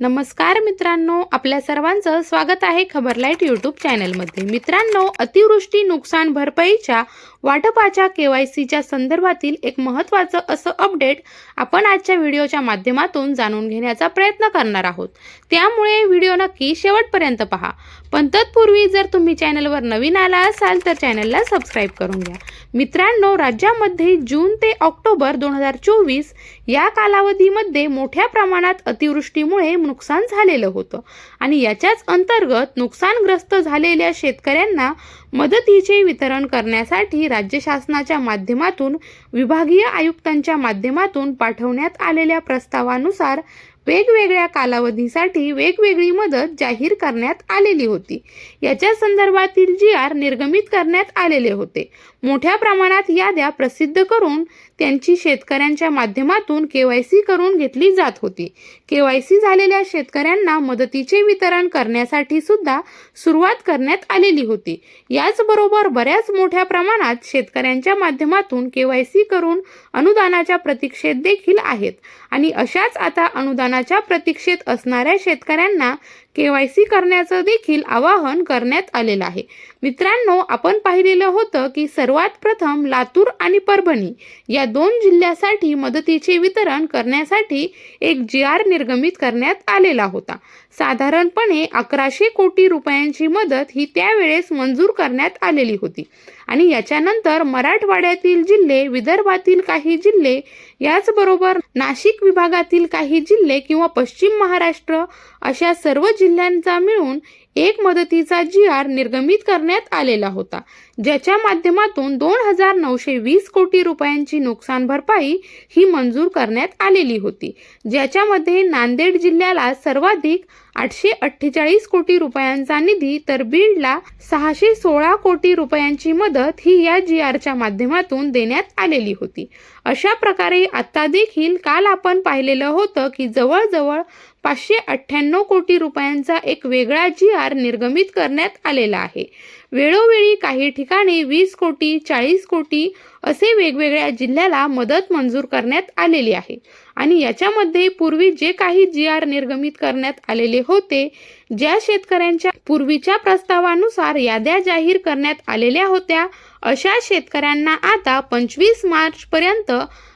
नमस्कार मित्रांनो आपल्या सर्वांचं स्वागत आहे खबरलाईट यूट्यूब चॅनलमध्ये. मित्रांनो अतिवृष्टी नुकसान भरपाईच्या वाटपाच्या के वाय सीच्या संदर्भातील एक महत्त्वाचं असं अपडेट आपण आजच्या व्हिडिओच्या माध्यमातून जाणून घेण्याचा प्रयत्न करणार आहोत. त्यामुळे व्हिडिओ नक्की शेवटपर्यंत पहा. पण तत्पूर्वी जर तुम्ही चॅनलवर नवीन आला असाल तर चॅनलला सबस्क्राईब करून घ्या. मित्रांनो राज्यामध्ये जून ते ऑक्टोबर दोन हजार चोवीस या कालावधीमध्ये मोठ्या प्रमाणात अतिवृष्टीमुळे नुकसान झालेलं होतं. आणि याच्याच अंतर्गत नुकसानग्रस्त झालेल्या शेतकऱ्यांना मदतीचे वितरण करण्यासाठी राज्य शासनाच्या माध्यमातून विभागीय आयुक्तांच्या माध्यमातून पाठवण्यात आलेल्या प्रस्तावानुसार वेगवेगळ्या कालावधीसाठी वेगवेगळी मदत जाहीर करण्यात आलेली होती. याच्या संदर्भातील जी आर निर्गमित करण्यात आलेले होते. मोठ्या प्रमाणात याद्या प्रसिद्ध करून त्यांची शेतकऱ्यांच्या माध्यमातून के वाय सी करून घेतली जात होती. के वाय सी झालेल्या शेतकऱ्यांना मदतीचे वितरण करण्यासाठी सुद्धा सुरुवात करण्यात आलेली होती. याचबरोबर बऱ्याच मोठ्या प्रमाणात शेतकऱ्यांच्या माध्यमातून के वाय सी करून अनुदानाच्या प्रतीक्षेत देखील आहेत. आणि अशाच आता अनुदानाच्या प्रतीक्षेत असणाऱ्या शेतकऱ्यांना के वाय सी करण्याचं देखील आवाहन करण्यात आलेलं आहे. मित्रांनो आपण पाहिलेलं होतं की सर्वात प्रथम लातूर आणि परभणी या दोन जिल्ह्यासाठी मदतीचे वितरण करण्यासाठी एक जी आर निर्गमित करण्यात आलेला होता. साधारणपणे अकराशे कोटी रुपयांची मदत ही त्यावेळेस मंजूर करण्यात आलेली होती. आणि याच्यानंतर मराठवाड्यातील जिल्हे विदर्भातील काही जिल्हे याचबरोबर नाशिक विभागातील काही जिल्हे किंवा पश्चिम महाराष्ट्र अशा सर्व जिल्ह्यांचा मिळून एक मदतीचा जी आर निर्गमित करण्यात आलेला होता. ज्याच्या माध्यमातून दोन हजार नऊशे वीस कोटी रुपयांची नुकसान भरपाई ही मंजूर करण्यात आलेली होती. ज्याच्यामध्ये नांदेड जिल्ह्याला सर्वाधिक आठशे अठ्ठेचाळीस कोटी रुपयांचा निधी तर बीडला सहाशे सोळा कोटी रुपयांची मदत ही या जी आरच्या माध्यमातून देण्यात आलेली होती. अशा प्रकारे आता देखील काल आपण पाहिलेलं होतं की जवळजवळ पाचशे अठ्ठ्याण्णव कोटी रुपयांचा एक वेगळा जी आर निर्गमित करण्यात आलेला आहे. वेळोवेळी काही ठिकाणी वीस कोटी चाळीस कोटी असे वेगवेगळ्या जिल्ह्याला मदत मंजूर करण्यात आलेली आहे. आणि याच्यामध्ये पूर्वी जे काही जी आर निर्गमित करण्यात आलेले होते ज्या शेतकऱ्यांच्या पूर्वीच्या प्रस्तावानुसार याद्या जाहीर करण्यात आलेल्या होत्या अशा शेतकऱ्यांना आता पंचवीस मार्चपर्यंत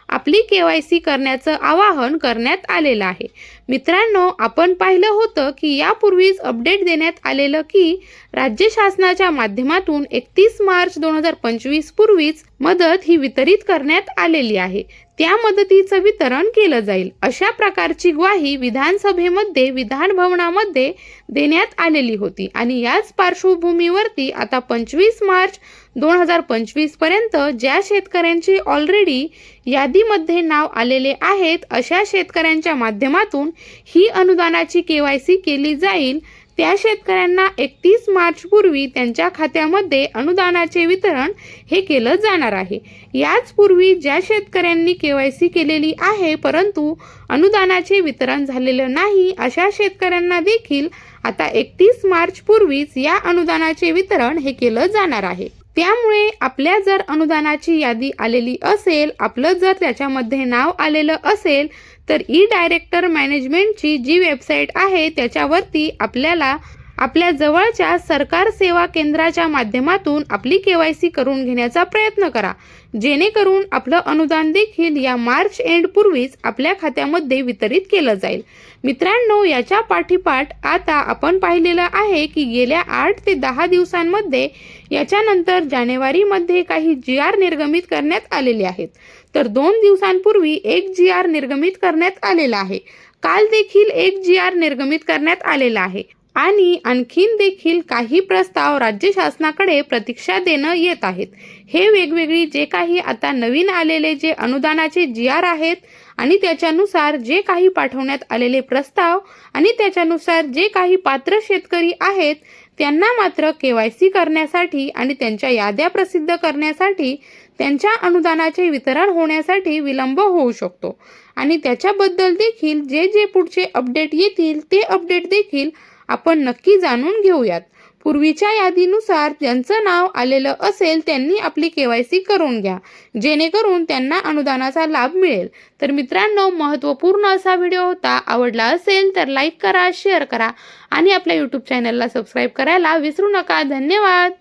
आपली के वाय सी करण्याचं आवाहन करण्यात आलेलं आहे. मित्रांनो आपण पाहिलं होतं की यापूर्वीच अपडेट देण्यात आलेलं की राज्य शासनाच्या माध्यमातून एकतीस मार्च दोन हजार पंचवीस पूर्वीच मदत ही वितरित करण्यात आलेली आहे. त्या मदतीचं वितरण केलं जाईल. अशा प्रकारची ग्वाही विधानसभेमध्ये विधान भवनामध्ये देण्यात आलेली होती. आणि याच पार्श्वभूमीवरती आता पंचवीस मार्च दोन हजार पंचवीसपर्यंत ज्या शेतकऱ्यांची ऑलरेडी यादीमध्ये नाव आलेले आहेत अशा शेतकऱ्यांच्या माध्यमातून ही अनुदानाची के वाय सी केली जाईल. त्या शेतकऱ्यांना एकतीस मार्चपूर्वी त्यांच्या खात्यामध्ये अनुदानाचे वितरण हे केलं जाणार आहे. याचपूर्वी ज्या शेतकऱ्यांनी के वाय सी केलेली आहे परंतु अनुदानाचे वितरण झालेलं नाही अशा शेतकऱ्यांना देखील आता एकतीस मार्चपूर्वीच या अनुदानाचे वितरण हे केलं जाणार आहे. त्यामुळे आपल्या जर अनुदानाची यादी आलेली असेल आपलं जर त्याच्यामध्ये नाव आलेलं असेल तर ई डायरेक्टर मॅनेजमेंटची जी वेबसाईट आहे त्याच्यावरती आपल्याला आपल्या जवळच्या सरकार सेवा केंद्राच्या माध्यमातून आपली के वाय सी करून घेण्याचा प्रयत्न करा. जेणेकरून आपलं अनुदान देखील या मार्च एंड पूर्वीच आपल्या खात्यामध्ये वितरित केलं जाईल. मित्रांनो याच्या पाठीपाठ आता आपण पाहिलेलं आहे की गेल्या आठ ते दहा दिवसांमध्ये याच्यानंतर जानेवारीमध्ये काही जी आर निर्गमित करण्यात आलेले आहेत. तर दोन दिवसांपूर्वी एक जी आर निर्गमित करण्यात आलेला आहे. काल देखील एक जी आर निर्गमित करण्यात आलेला आहे. आणि आणखीन देखील काही प्रस्ताव राज्य शासनाकडे प्रतीक्षा देणं येत आहेत. हे वेगवेगळी जे काही आता नवीन आलेले जे अनुदानाचे जी आर आहेत आणि त्याच्यानुसार जे काही पाठवण्यात आलेले प्रस्ताव आणि त्याच्यानुसार जे काही पात्र शेतकरी आहेत त्यांना मात्र के वाय सी करण्यासाठी आणि त्यांच्या याद्या प्रसिद्ध करण्यासाठी त्यांच्या अनुदानाचे वितरण होण्यासाठी विलंब होऊ शकतो. आणि त्याच्याबद्दल देखील जे जे पुढचे अपडेट येतील ते अपडेट देखील आपण नक्की जाणून घेऊयात. पूर्वीच्या यादीनुसार ज्यांचं नाव आलेलं असेल त्यांनी आपली के वाय सी करून घ्या. जेणेकरून त्यांना अनुदानाचा लाभ मिळेल. तर मित्रांनो महत्त्वपूर्ण असा व्हिडिओ होता. आवडला असेल तर लाईक करा शेअर करा आणि आपल्या यूट्यूब चॅनलला सबस्क्राईब करायला विसरू नका. धन्यवाद!